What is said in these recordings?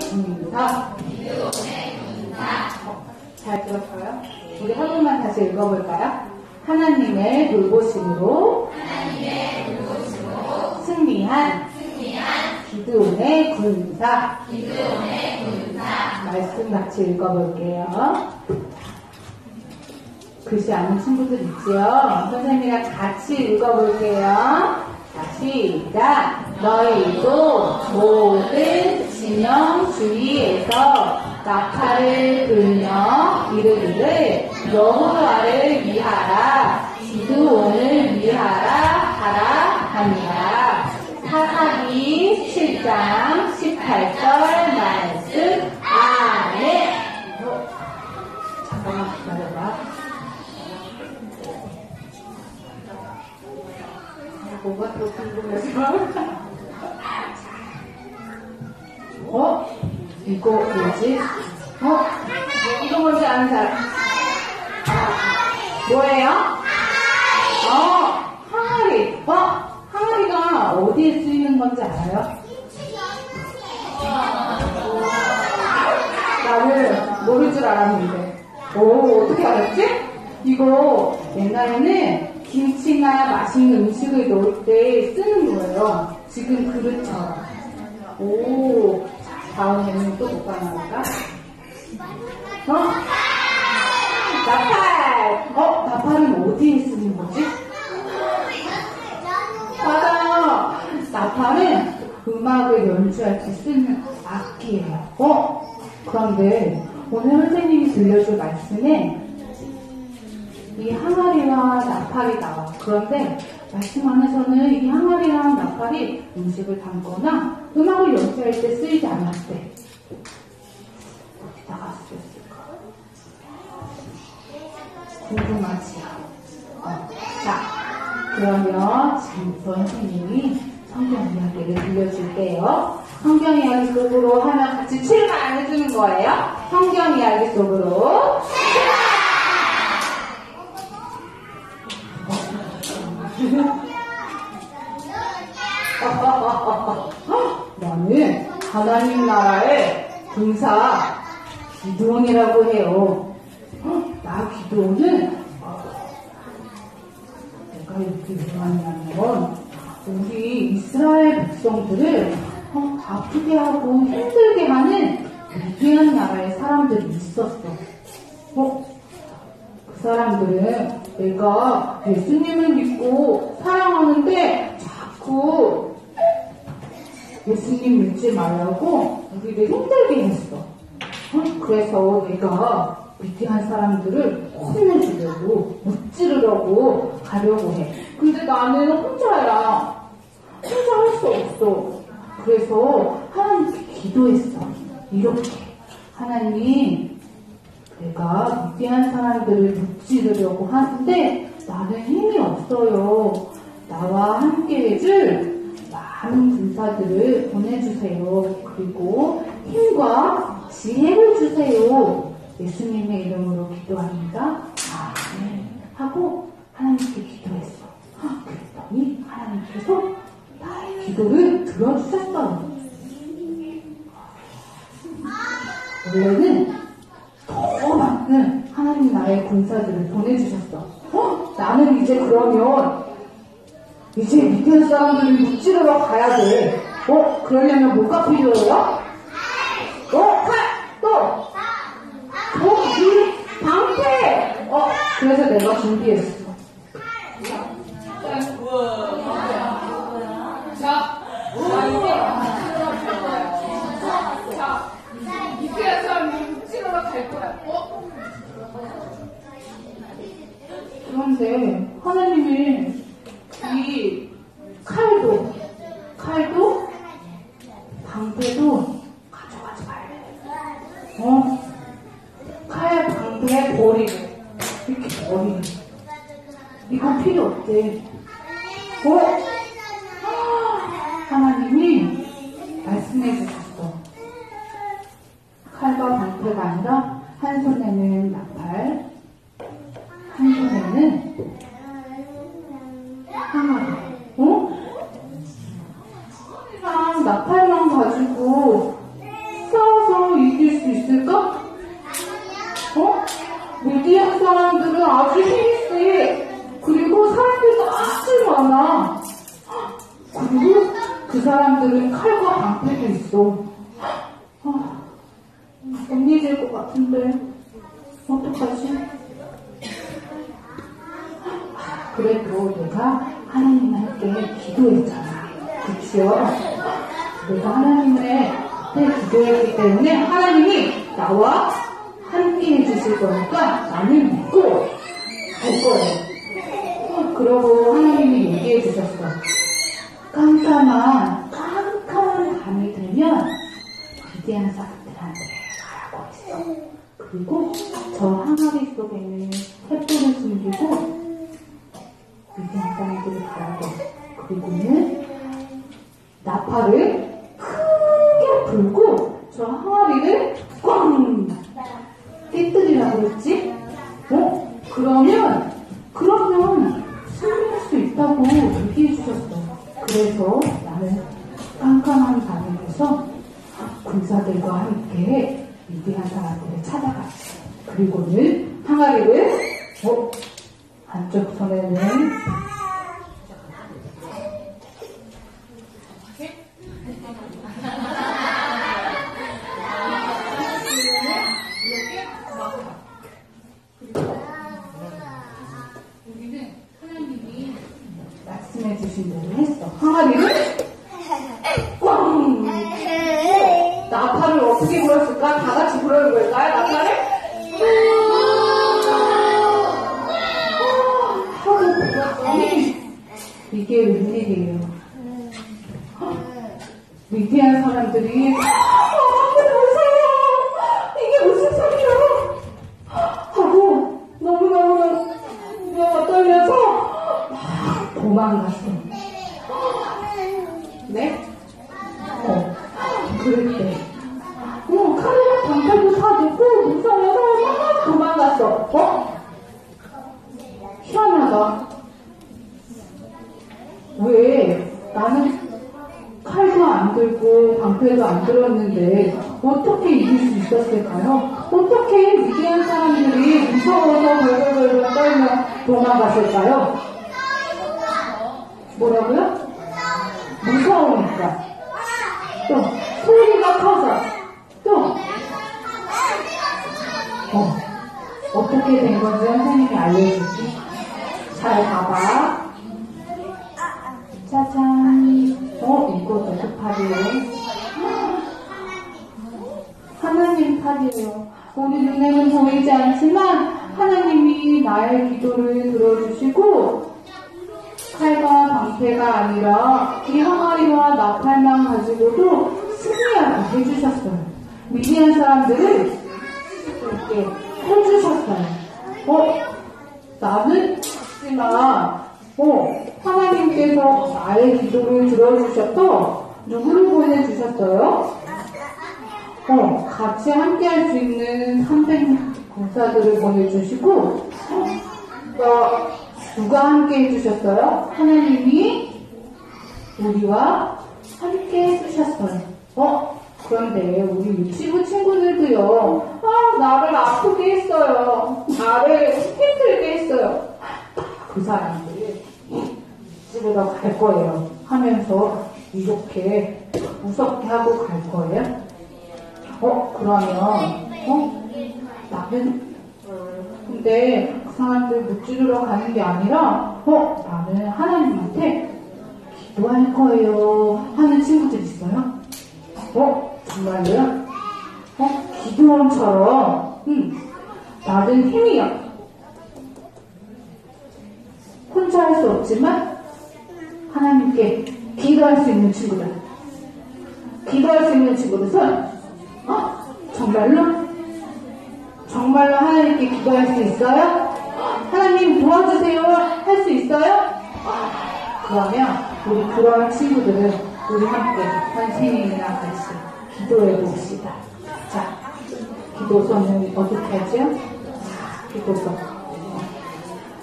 군사. 어, 잘 들었어요? 우리 한 번만 다시 읽어볼까요? 하나님의 돌보심으로, 승리한, 기도의 군사. 말씀 같이 읽어볼게요. 글씨 아는 친구들 있지요? 선생님이랑 같이 읽어볼게요. 자, 시작. 너희도 모든 진영 주위에서 나팔을 불며 이르기를 여호와를 위하라. 기드온을 위하라. 하라. 하니라. 사사기 7장 18절 말씀 아멘. 어, 잠깐만 기다려봐 뭐가 또 궁금해서 어? 이거 뭐지? 어? 이거 뭔지 아는 사람? 뭐예요? 어, 항아리. 어? 항아리가 어디에 쓰이는 건지 알아요? 나는 모를 줄 알았는데. 오, 어떻게 알았지? 이거 옛날에는 김치나 맛있는 음식을 넣을 때 쓰는 거예요. 지금 그릇처럼. 오, 자, 다음에는 또 뭐가 나올까? 어? 나팔! 어, 나팔은 어디에 쓰는 거지? 맞아요. 나팔은 음악을 연주할 때 쓰는 악기예요. 어? 그런데 오늘 선생님이 들려줄 말씀에 이 항아리와 나팔이 나와. 그런데 말씀 안에서는 이 항아리랑 나팔이 음식을 담거나 음악을 연주할 때 쓰이지 않았대. 어디다가 쓰였을까? 궁금하지요? 어, 자, 그러면 지금 선생님이 성경 이야기를 들려줄게요. 성경 이야기 속으로 하면 같이 출발 안 해주는 거예요. 성경 이야기 속으로 나는 하나님 나라의 군사 기도원이라고 해요. 어? 나 기도원은 내가 이렇게 왜하냐면 우리 이스라엘 백성들을 어, 아프게 하고 힘들게 하는 위대한 나라의 사람들이 있었어. 어? 그 사람들은 내가 예수님을 믿고 사랑하는데 자꾸 예수님 믿지 말라고 우리를 힘들게 했어. 어? 그래서 내가 위대한 사람들을 혼내주려고 무찌르려고 가려고 해. 근데 나는 혼자야. 혼자 할 수 없어. 그래서 하나님께 기도했어. 이렇게. 하나님, 내가 위대한 사람들을 무찌르려고 하는데 나는 힘이 없어요. 나와 함께 해줄 많은 군사들을 보내주세요. 그리고 힘과 지혜를 주세요. 예수님의 이름으로 기도합니다. 아멘. 하고 하나님께 기도했어. 그랬더니 하나님께서 나의 기도를 들어주셨어요. 원래는 더 많은 하나님 나의 군사들을 보내주셨어. 어? 나는 이제 그러면 이제 밑에 사람들을 무찌르러 가야 돼. 어? 그러려면 뭐가 필요해요? 어? 칼! 또! 도기! 방패! 어? 그래서 내가 준비했어. 자, 자, 이제 자, 밑에 사람들을 무찌르러 갈 거야. 어? 그런데 하나님이 이 칼도 칼도 방패도 가져가지 말래. 어? 칼 방패 버리고 이렇게 버리고 이건 필요 없대. 어? 하나님이 말씀해 주셨어. 칼과 방패가 아니라 한 손에는 나팔, 한 손에는 항아리. 어? 그냥 나팔 사람들은 칼과 방패도 있어. 아, 언니될 것 같은데. 어떡하지? 그래도 내가 하나님한테 기도했잖아. 그치요? 내가 하나님의 때 기도했기 때문에 하나님이 나와 함께 해주실 거니까 나는 믿고 갈 거예요. 그러고 하나님이 얘기해 주셨어. 깜깜한 밤이 되면 위대한 사람들한테 가라고 했어. 그리고 저 항아리 속에는 횃불을 숨기고 위대한 사람들을 가라고 그리고는 나팔을 크게 불고 저 항아리를 꽝 떼뜨리라고 했지? 어? 그러면 그러면 승리할 수 있다고 얘기해 주셨어. 그래서 나는 깜깜한 밤에서 군사들과 함께 위대한 사람들을 찾아갔지. 그리고는 항아리를 어? 한쪽 손에는 말씀해 주신 대로 했어. 항아리를 이게 웬일이에요. 위대한 사람들이 방패도 안 들었는데 어떻게 이길 수 있었을까요? 어떻게 위대한 사람들이 무서워서 벌벌벌 떨며 도망갔을까요? 뭐라고요? 무서우니까. 또 소리가 커서 또 어, 어떻게 된 건지 선생님이 알려줄게. 잘 봐봐. 짜잔. 어, 이거 누구 팔이에요? 하나님 팔이에요. 우리 눈에는 보이지 않지만 하나님이 나의 기도를 들어주시고 칼과 방패가 아니라 이 항아리와 나팔만 가지고도 승리하게 해주셨어요. 위대한 사람들을 이렇게 해주셨어요. 어? 나는 하지만 어, 하나님께서 나의 기도를 들어주셨고 누구를 보내주셨어요? 어, 같이 함께 할 수 있는 300명 군사들을 보내주시고 어, 누가 함께 해주셨어요? 하나님이 우리와 함께 해주셨어요. 어? 그런데 우리 유치부 친구들도요, 아, 나를 아프게 했어요. 나를 힘들게 했어요. 그 사람들이 집으로 갈 거예요. 하면서 이렇게 무섭게 하고 갈 거예요. 어, 그러면, 어? 나는, 근데 그 사람들 무찌르러 가는 게 아니라, 어, 나는 하나님한테 기도할 거예요. 하는 친구들 있어요? 어, 정말요? 어, 기도원처럼, 응, 나는 힘이야. 혼자 할 수 없지만, 하나님께 기도할 수 있는 친구들. 기도할 수 있는 친구들 손. 어? 정말로? 정말로 하나님께 기도할 수 있어요? 하나님 도와주세요. 할 수 있어요? 아, 그러면 우리 그런 친구들은 우리 함께 선생님이랑 같이 기도해 봅시다. 자, 기도서는 어떻게 하죠? 자, 기도서.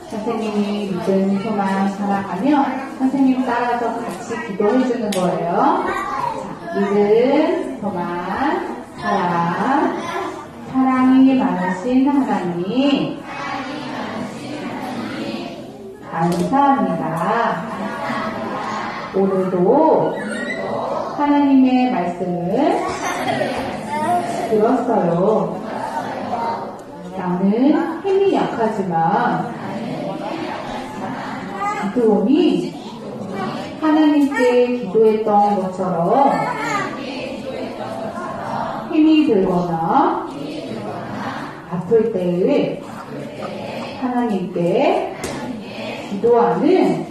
선생님이 믿음, 소망, 사랑하며 선생님 따라서 같이 기도해 주는 거예요. 자, 믿음, 소망, 사랑, 많으신 하나님. 감사합니다. 오늘도 하나님의 말씀을 들었어요. 나는 힘이 약하지만 기도원이 하나님께 기도했던 것처럼 힘이 들거나 아플 때에 하나님께 기도하는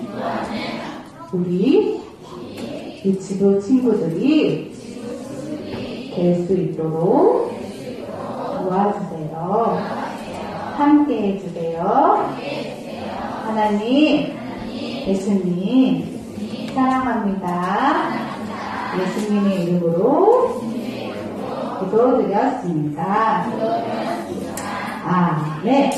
우리 유치부 친구들이 될 수 있도록 도와주세요. 함께 해주세요. 하나님, 예수님, 사랑합니다. 예수님의 이름으로 기도드렸습니다. 아멘.